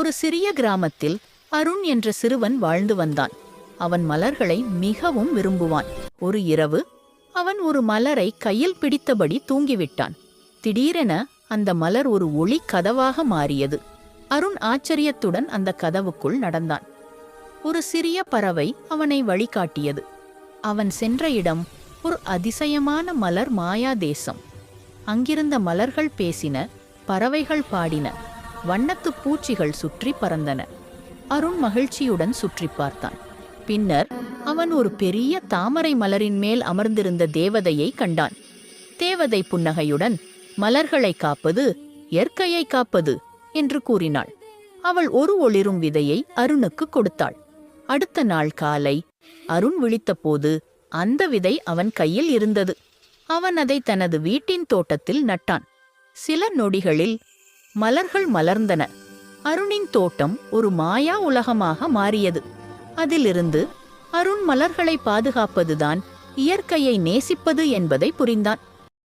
ஒரு சிறிய கிராமத்தில் அருண் என்ற சிறுவன் வாழ்ந்து வந்தான். அவன் மலர்களை மிகவும் விரும்புவான். ஒரு இரவு அவன் ஒரு மலரை கையில் பிடித்தபடி தூங்கிவிட்டான். திடீரென அந்த மலர் ஒரு ஒளி கதவாக மாறியது. அருண் ஆச்சரியத்துடன் அந்த கதவுக்குள் நடந்தான். ஒரு சிறிய பறவை அவனை வழிகாட்டியது. அவன் சென்ற இடம் ஒரு அதிசயமான மலர் மாயா தேசம் அங்கிருந்த மலர்கள் பேசின பறவைகள் பாடின. வண்ணத்து பூச்சிகள் சுற்றி பறந்தன. அருண் மகிழ்ச்சியுடன் சுற்றி பார்த்தான். பின்னர் அவன் ஒரு பெரிய தாமரை மலரின் மேல் அமர்ந்திருந்த தேவதையை கண்டான். தேவதை புன்னகையுடன் மலர்களை காப்பது இயற்கையை காப்பது என்று கூறினாள். அவள் ஒரு ஒளிரும் விதையை அருணுக்கு கொடுத்தாள். அடுத்த நாள் காலை அருண் விழித்தபோது அந்த விதை அவன் கையில் இருந்தது. அவன் அதை தனது வீட்டின் தோட்டத்தில் நட்டான். சில நொடிகளில் மலர்கள் மலர்ந்தன. அருணின் தோட்டம் ஒரு மாயா உலகமாக மாறியது. அதிலிருந்து அருண் மலர்களை பாதுகாப்பதுதான் இயற்கையை நேசிப்பது என்பதை புரிந்தான்.